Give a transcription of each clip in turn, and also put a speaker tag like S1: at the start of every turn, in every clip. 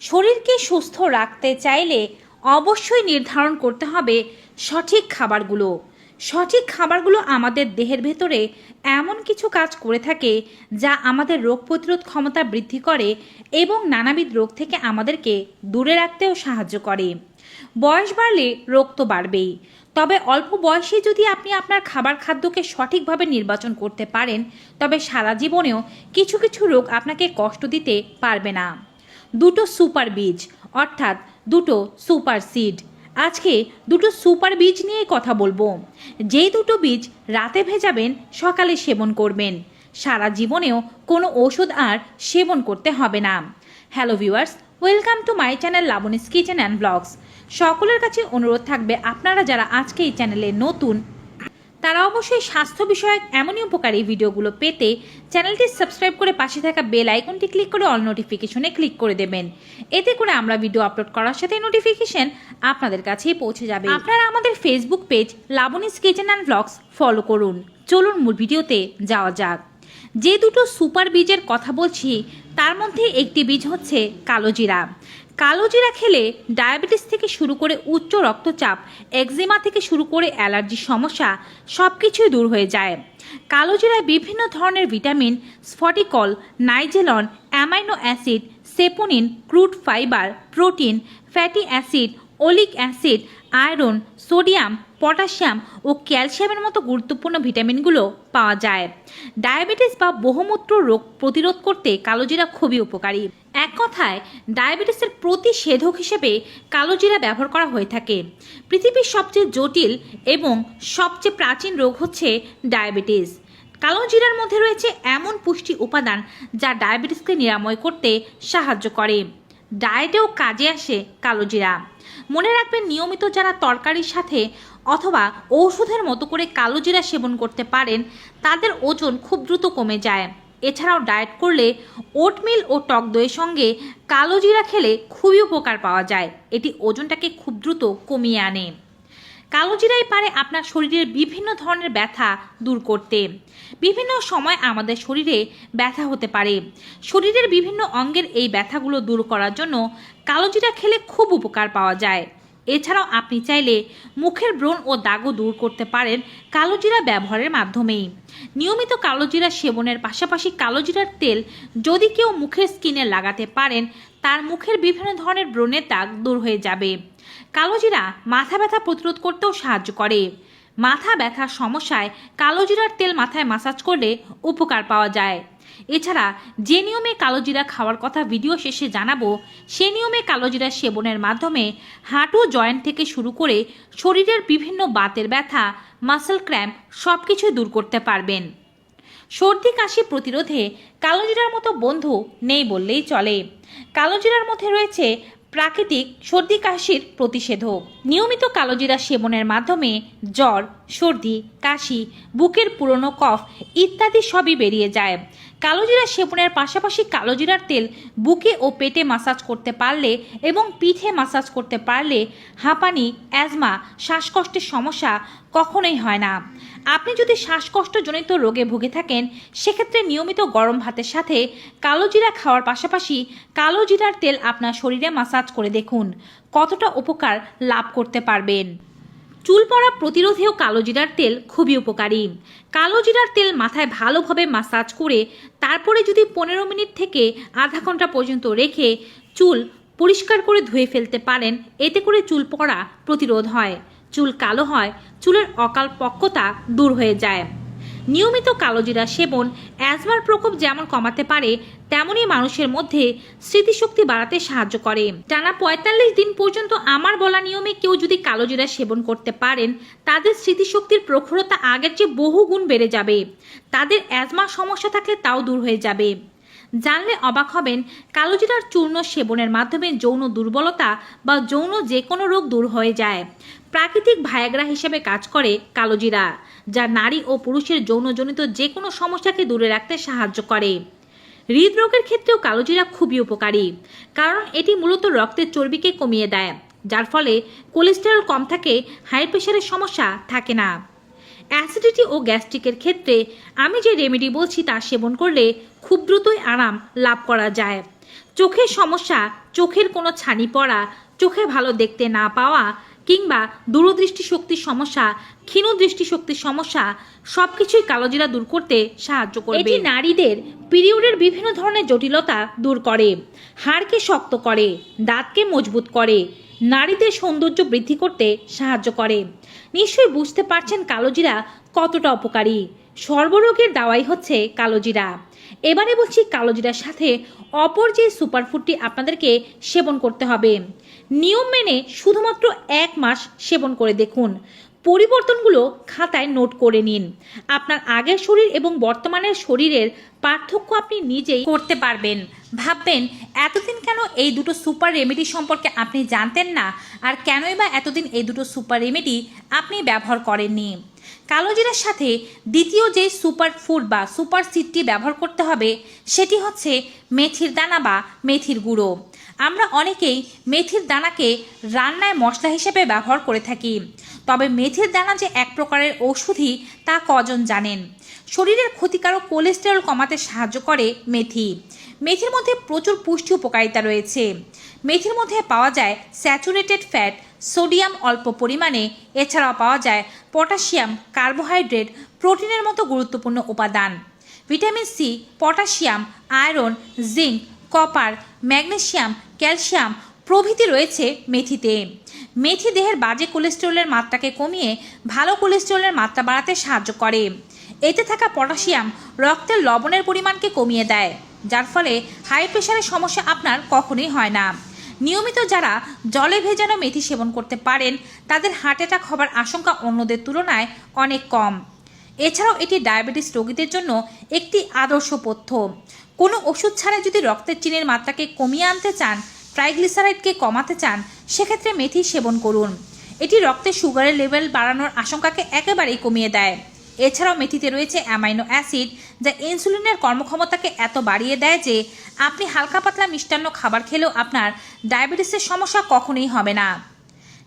S1: শরীরকে সুস্থ রাখতে চাইলে অবশ্যই নির্ধারণ করতে হবে সঠিক খাবারগুলো। সঠিক খাবারগুলো আমাদের দেহের ভেতরে এমন কিছু কাজ করে থাকে যা আমাদের রোগ প্রতিরোধ ক্ষমতা বৃদ্ধি করে এবং নানাবিধ রোগ থেকে আমাদেরকে দূরে রাখতেও সাহায্য করে। বয়স বাড়লে রোগ তো বাড়বেই। তবে অল্প বয়সে যদি আপনি আপনার খাবার খাদ্যকে সঠিকভাবে নির্বাচন করতে পারেন, তবে সারা জীবনেও কিছু কিছু রোগ আপনাকে কষ্ট দিতে পারবে না। দুটো সুপার বীজ, অর্থাৎ দুটো সুপার সিড। আজকে দুটো সুপার বীজ নিয়ে কথা বলব। যেই দুটো বীজ রাতে ভেজাবেন, সকালে সেবন করবেন। সারা জীবনেও কোনো ওষুধ আর সেবন করতে হবে না। Hello viewers, welcome to my channel Labani's kitchen and blogs. সকলের কাছে অনুরোধ থাকবে আপনারা যারা আজকে এই চ্যানেলে নতুন তারা অবশ্যই স্বাস্থ্য বিষয়ক এমনই উপকারী ভিডিওগুলো পেতে চ্যানেলটি সাবস্ক্রাইব করে পাশে থাকা বেল আইকনটি ক্লিক করে অল নোটিফিকেশনে ক্লিক করে দেবেন। এতে করে আমরা ভিডিও আপলোড করার সাথে নোটিফিকেশন আপনাদের কাছেই পৌঁছে যাবে। আপনারা আমাদের Facebook page Labani's kitchen and blogs follow করুন। চলুন মূল ভিডিওতে যাওয়া যাক। যে দুটো সুপার বীজের কথা বলছি, তার মধ্যে একটি বীজ হচ্ছে কালোজিরা কালোজিরা খেলে ডায়াবেটিস থেকে শুরু করে উচ্চ রক্তচাপ, একজিমা থেকে শুরু করে অ্যালার্জি সমস্যা সব কিছুই দূর হয়ে যায়। কালোজিরায় বিভিন্ন ধরনের vitamin, স্ফটিকল, nigellone, amino acid, saponin, crude fibre, protein, fatty acid oleic acid iron, sodium, potassium ও ক্যালসিয়ামের মতো গুরুত্বপূর্ণ ভিটামিনগুলো পাওয়া যায়। ডায়াবেটিস বা বহুমূত্র রোগ প্রতিরোধ করতে কালোজিরা খুবই উপকারী। এক কথায়, ডায়াবেটিসের প্রতিষেধক হিসেবে কালোজিরা ব্যবহার করা হয়ে থাকে। পৃথিবীর সবচেয়ে জটিল এবং সবচেয়ে প্রাচীন রোগ হচ্ছে ডায়াবেটিস। কালো জিরার মধ্যে রয়েছে এমন পুষ্টি উপাদান যা ডায়াবেটিসকে নিরাময় করতে সাহায্য করে। ডায়েটেও কাজে আসে কালো জিরা। মনে রাখবেন, নিয়মিত যারা তরকারির সাথে অথবা ঔষধের মতো করে কালো জিরা সেবন করতে পারেন, তাদের ওজন খুব দ্রুত কমে যায়। এছাড়াও ডায়েট করলে ওটমিল ও টক দইয়ের সঙ্গে কালো জিরা খেলে খুবই উপকার পাওয়া যায়। এটি ওজনটাকে খুব দ্রুত কমিয়ে আনে। কালো জিরাই পারে আপনার শরীরের বিভিন্ন ধরনের ব্যথা দূর করতে। বিভিন্ন সময় আমাদের শরীরে ব্যথা হতে পারে। শরীরের বিভিন্ন অঙ্গের এই ব্যথাগুলো দূর করার জন্য কালো জিরা খেলে খুব উপকার পাওয়া যায়। এছাড়াও আপনি চাইলে মুখের ব্রণ ও দাগও দূর করতে পারেন কালো জিরা ব্যবহারের মাধ্যমেই। নিয়মিত কালো জিরা সেবনের পাশাপাশি কালো জিরার তেল যদি কেউ মুখের স্কিনে লাগাতে পারেন, তার মুখের বিভিন্ন ধরনের ব্রণের দাগ দূর হয়ে যাবে। কালোজিরা মাথা ব্যথা প্রতিরোধ করতেও সাহায্য করে। মাথা ব্যথার সমস্যায় কালোজিরার তেল মাথায় মাসাজ করলে উপকার পাওয়া যায়। এছাড়া যে নিয়মে কালোজিরা খাওয়ার কথা ভিডিও শেষে জানাব, সে নিয়মে কালোজিরা সেবনের মাধ্যমে হাঁটু জয়েন্ট থেকে শুরু করে শরীরের বিভিন্ন বাতের ব্যথা মাসেল ক্র্যাম্প সব কিছু দূর করতে পারবেন। সর্দি কাশি প্রতিরোধে কালোজিরার মতো বন্ধু নেই বললেই চলে। কালোজিরার মধ্যে রয়েছে প্রাকৃতিক সর্দি কাশির প্রতিষেধক। নিয়মিত কালোজিরা সেবনের মাধ্যমে জ্বর সর্দি, কাশি, বুকের পুরনো কফ ইত্যাদি সবই বেরিয়ে যায়। কালোজিরা সেবনের পাশাপাশি কালোজিরার তেল বুকে ও পেটে মাসাজ করতে পারলে এবং পিঠে মাসাজ করতে পারলে হাঁপানি, অ্যাজমা, শ্বাসকষ্টের সমস্যা কখনোই হয় না। আপনি যদি শ্বাসকষ্টজনিত রোগে ভুগে থাকেন, সেক্ষেত্রে নিয়মিত গরম ভাতের সাথে কালোজিরা খাওয়ার পাশাপাশি কালোজিরার তেল আপনার শরীরে মাসাজ করে দেখুন, কতটা উপকার লাভ করতে পারবেন। চুল পড়া প্রতিরোধেও কালোজিরার তেল খুবই উপকারী। কালোজিরার তেল মাথায় ভালোভাবে মাসাজ করে তারপরে যদি পনেরো মিনিট থেকে আধা ঘণ্টা পর্যন্ত রেখে চুল পরিষ্কার করে ধুয়ে ফেলতে পারেন, এতে করে চুল পড়া প্রতিরোধ হয়। চুল কালো হয়, চুলের অকাল পক্কতা দূর হয়ে যায়। নিয়মিত কালোজিরা সেবন, অ্যাজমার প্রকোপ যেমন কমাতে পারে, তেমনই মানুষের মধ্যে স্মৃতিশক্তি বাড়াতে সাহায্য করে। টানা পঁয়তাল্লিশ দিন পর্যন্ত আমার বলা নিয়মে কেউ যদি কালোজিরা সেবন করতে পারেন, তাদের স্মৃতিশক্তির প্রখরতা আগের চেয়ে বহু গুণ বেড়ে যাবে। তাদের অ্যাজমা সমস্যা থাকলে তাও দূর হয়ে যাবে। জানলে অবাক হবেন কালোজিরার চূর্ণ সেবনের মাধ্যমে যৌন দুর্বলতা বা যৌন যে কোনো রোগ দূর হয়ে যায়। প্রাকৃতিক ভায়াগ্রা হিসেবে কাজ করে কালোজিরা, যা নারী ও পুরুষের যৌনজনিত যে কোনো সমস্যাকে দূরে রাখতে সাহায্য করে। হৃদরোগের ক্ষেত্রেও কালোজিরা খুবই উপকারী, কারণ এটি মূলত রক্তের চর্বিকে কমিয়ে দেয়, যার ফলে কোলেস্টেরল কম থাকে, হাই প্রেশারের সমস্যা থাকে না। অ্যাসিডিটি ও গ্যাস্ট্রিকের ক্ষেত্রে আমি যে রেমেডি বলছি তা সেবন করলে খুব দ্রুতই আরাম লাভ করা যায়। চোখের সমস্যা, চোখের কোনো ছানি পড়া, চোখে ভালো দেখতে না পাওয়া কিংবা দূরদৃষ্টি শক্তির সমস্যা, ক্ষীণ দৃষ্টিশক্তির সমস্যা সব কিছুই কালোজিরা দূর করতে সাহায্য করবে। এটি নারীদের পিরিয়ডের বিভিন্ন ধরনের জটিলতা দূর করে, হাড়কে শক্ত করে, দাঁতকে মজবুত করে, নারীদের সৌন্দর্য বৃদ্ধি করতে সাহায্য করে। নিশ্চয়ই বুঝতে পারছেন কালোজিরা কতটা অপকারী সর্বরোগের দাওয়াই হচ্ছে কালোজিরা। এবারে বলছি কালোজিরার সাথে অপর যে সুপারফুডটি আপনাদেরকে সেবন করতে হবে। নিয়ম মেনে শুধুমাত্র এক মাস সেবন করে দেখুন। পরিবর্তনগুলো খাতায় নোট করে নিন। আপনার আগের শরীর এবং বর্তমানের শরীরের পার্থক্য আপনি নিজেই করতে পারবেন। ভাববেন, এতদিন কেন এই দুটো সুপার রেমেডি সম্পর্কে আপনি জানতেন না? আর কেনই বা এতদিন এই দুটো সুপার রেমেডি আপনি ব্যবহার করেননি? কালোজিরার সাথে দ্বিতীয় যে সুপার ফুড বা সুপার সিডটি ব্যবহার করতে হবে, সেটি হচ্ছে মেথির দানা বা মেথির গুঁড়ো। আমরা অনেকেই মেথির দানাকে রান্নায় মশলা হিসেবে ব্যবহার করে থাকি। তবে মেথির দানা যে এক প্রকারের ঔষধি, তা কজন জানেন? শরীরের ক্ষতিকারক কোলেস্টেরল কমাতে সাহায্য করে মেথি। মেথির মধ্যে প্রচুর পুষ্টি উপকারিতা রয়েছে। মেথির মধ্যে পাওয়া যায় স্যাচুরেটেড ফ্যাট, সোডিয়াম অল্প পরিমাণে। এছাড়াও পাওয়া যায় পটাশিয়াম, কার্বোহাইড্রেট, প্রোটিনের মতো গুরুত্বপূর্ণ উপাদান। Vitamin C, potassium, iron, zinc, copper, magnesium calcium প্রভৃতি রয়েছে মেথিতে। মেথি দেহের বাজে কোলেস্টেরলের মাত্রাকে কমিয়ে ভালো কোলেস্টেরলের মাত্রা বাড়াতে সাহায্য করে। এতে থাকা পটাশিয়াম রক্তের লবণের পরিমাণকে কমিয়ে দেয়, যার ফলে হাই প্রেশারের সমস্যা আপনার কখনোই হয় না। নিয়মিত যারা জলে ভেজানো মেথি সেবন করতে পারেন, তাদের হার্ট অ্যাটাক হবার আশঙ্কা অন্যদের তুলনায় অনেক কম। এছাড়াও এটি ডায়াবেটিস রোগীদের জন্য একটি আদর্শ পথ্য। কোনো ওষুধ ছাড়া যদি রক্তের চিনির মাত্রাকে কমিয়ে আনতে চান, ট্রাইগ্লিসারাইডকে কমাতে চান, সেক্ষেত্রে মেথি সেবন করুন। এটি রক্তে সুগারের লেভেল বাড়ানোর আশঙ্কাকে একেবারেই কমিয়ে দেয়। এছাড়াও মেথিতে রয়েছে অ্যামাইনো অ্যাসিড, যা ইনসুলিনের কর্মক্ষমতাকে এত বাড়িয়ে দেয় যে, আপনি হালকা পাতলা মিষ্টান্ন খাবার খেলেও আপনার ডায়াবেটিসের সমস্যা কখনোই হবে না।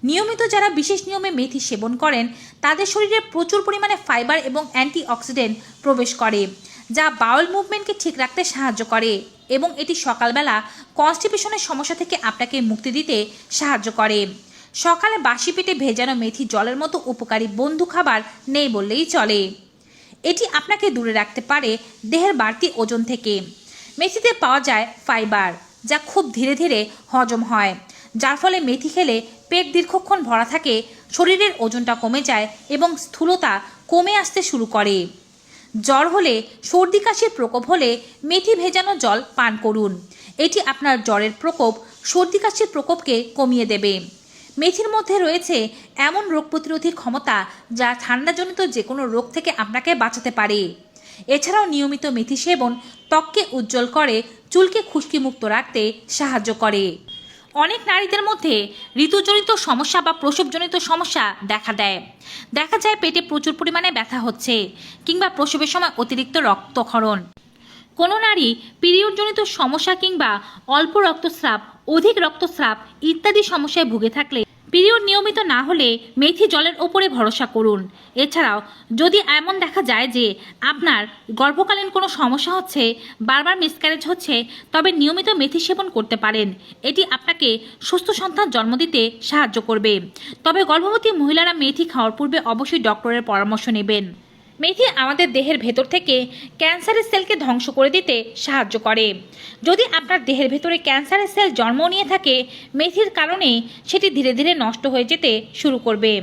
S1: নিয়মিত যারা বিশেষ নিয়মে মেথি সেবন করেন, তাদের শরীরে প্রচুর পরিমাণে ফাইবার এবং অ্যান্টিঅক্সিডেন্ট প্রবেশ করে। যা বাউল মুভমেন্টকে ঠিক রাখতে সাহায্য করে এবং এটি সকালবেলা কনস্টিপেশনের সমস্যা থেকে আপনাকে মুক্তি দিতে সাহায্য করে। সকালে বাসি পেটে ভেজানো মেথি জলের মতো উপকারী বন্ধু খাবার নেই বললেই চলে। এটি আপনাকে দূরে রাখতে পারে দেহের বাড়তি ওজন থেকে। মেথিতে পাওয়া যায় ফাইবার যা খুব ধীরে ধীরে হজম হয়, যার ফলে মেথি খেলে পেট দীর্ঘক্ষণ ভরা থাকে, শরীরের ওজনটা কমে যায় এবং স্থূলতা কমে আসতে শুরু করে। জ্বর হলে, সর্দি কাশির প্রকোপ হলে মেথি ভেজানো জল পান করুন। এটি আপনার জ্বরের প্রকোপ, সর্দি কাশির প্রকোপকে কমিয়ে দেবে। মেথির মধ্যে রয়েছে এমন রোগ প্রতিরোধী ক্ষমতা যা ঠান্ডাজনিত যে কোনো রোগ থেকে আপনাকে বাঁচাতে পারে। এছাড়াও নিয়মিত মেথি সেবন ত্বককে উজ্জ্বল করে, চুলকে খুশকিমুক্ত রাখতে সাহায্য করে। অনেক নারীদের মধ্যে ঋতুজনিত সমস্যা বা প্রসবজনিত সমস্যা দেখা দেয়। দেখা যায় পেটে প্রচুর পরিমাণে ব্যথা হচ্ছে কিংবা প্রসবের সময় অতিরিক্ত রক্তক্ষরণ। কোনো নারী পিরিয়ডজনিত সমস্যা কিংবা অল্প রক্তস্রাব, অধিক রক্তস্রাব ইত্যাদি সমস্যায় ভুগে থাকলে পিরিয়ড নিয়মিত না হলে মেথি জলের ওপরে ভরসা করুন। এছাড়াও, যদি এমন দেখা যায় যে আপনার গর্ভকালীন কোনো সমস্যা হচ্ছে, বারবার মিসক্যারেজ হচ্ছে, তবে নিয়মিত মেথি সেবন করতে পারেন। এটি আপনাকে সুস্থ সন্তান জন্ম দিতে সাহায্য করবে। তবে গর্ভবতী মহিলারা মেথি খাওয়ার পূর্বে অবশ্যই ডক্টরের পরামর্শ নেবেন। মেথি আমাদের দেহের ভেতর থেকে ক্যান্সারের সেলকে ধ্বংস করে দিতে সাহায্য করে। যদি আপনার দেহের ভেতরে ক্যান্সারের সেল জন্ম নিয়ে থাকে, মেথির কারণে সেটি ধীরে ধীরে নষ্ট হয়ে যেতে শুরু করবে।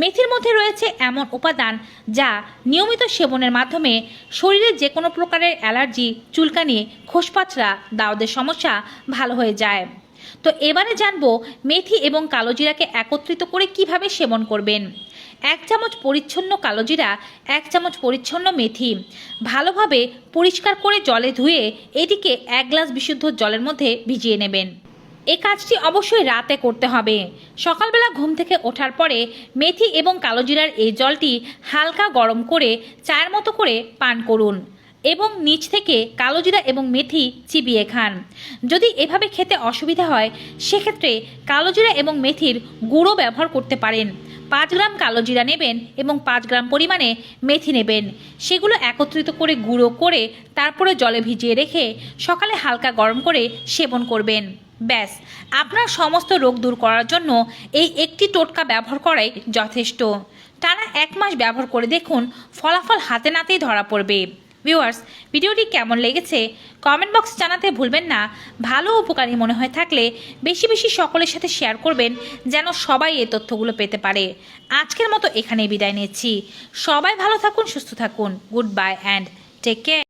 S1: মেথির মধ্যে রয়েছে এমন উপাদান যা নিয়মিত সেবনের মাধ্যমে শরীরে যে কোনো প্রকারের অ্যালার্জি, চুলকানি খোসপাচড়া দাওদের সমস্যা ভালো হয়ে যায়। তো এবারে জানব মেথি এবং কালোজিরাকে একত্রিত করে কীভাবে সেবন করবেন। এক চামচ পরিচ্ছন্ন কালোজিরা এক চামচ পরিচ্ছন্ন মেথি। ভালোভাবে পরিষ্কার করে জলে ধুয়ে এটিকে এক গ্লাস বিশুদ্ধ জলের মধ্যে ভিজিয়ে নেবেন। এই কাজটি অবশ্যই রাতে করতে হবে। সকালবেলা ঘুম থেকে ওঠার পরে মেথি এবং কালোজিরার এই জলটি হালকা গরম করে চায়ের মতো করে পান করুন এবং নিচ থেকে কালোজিরা এবং মেথি চিবিয়ে খান। যদি এভাবে খেতে অসুবিধা হয়, সেক্ষেত্রে কালোজিরা এবং মেথির গুঁড়ো ব্যবহার করতে পারেন। পাঁচ গ্রাম কালো জিরা নেবেন এবং পাঁচ গ্রাম পরিমাণে মেথি নেবেন। সেগুলো একত্রিত করে গুঁড়ো করে তারপরে জলে ভিজিয়ে রেখে সকালে হালকা গরম করে সেবন করবেন। ব্যাস, আপনার সমস্ত রোগ দূর করার জন্য এই একটি টোটকা ব্যবহার করাই যথেষ্ট। টানা এক মাস ব্যবহার করে দেখুন, ফলাফল হাতে নাতেই ধরা পড়বে। ভিউয়ার্স ভিডিওটি কেমন লেগেছে কমেন্ট বক্স জানাতে ভুলবেন না। ভালো উপকারী মনে হয়ে থাকলে বেশি বেশি সকলের সাথে শেয়ার করবেন যেন সবাই এই তথ্যগুলো পেতে পারে। আজকের মতো এখানেই বিদায় নিচ্ছি। সবাই ভালো থাকুন, সুস্থ থাকুন। Good bye and take care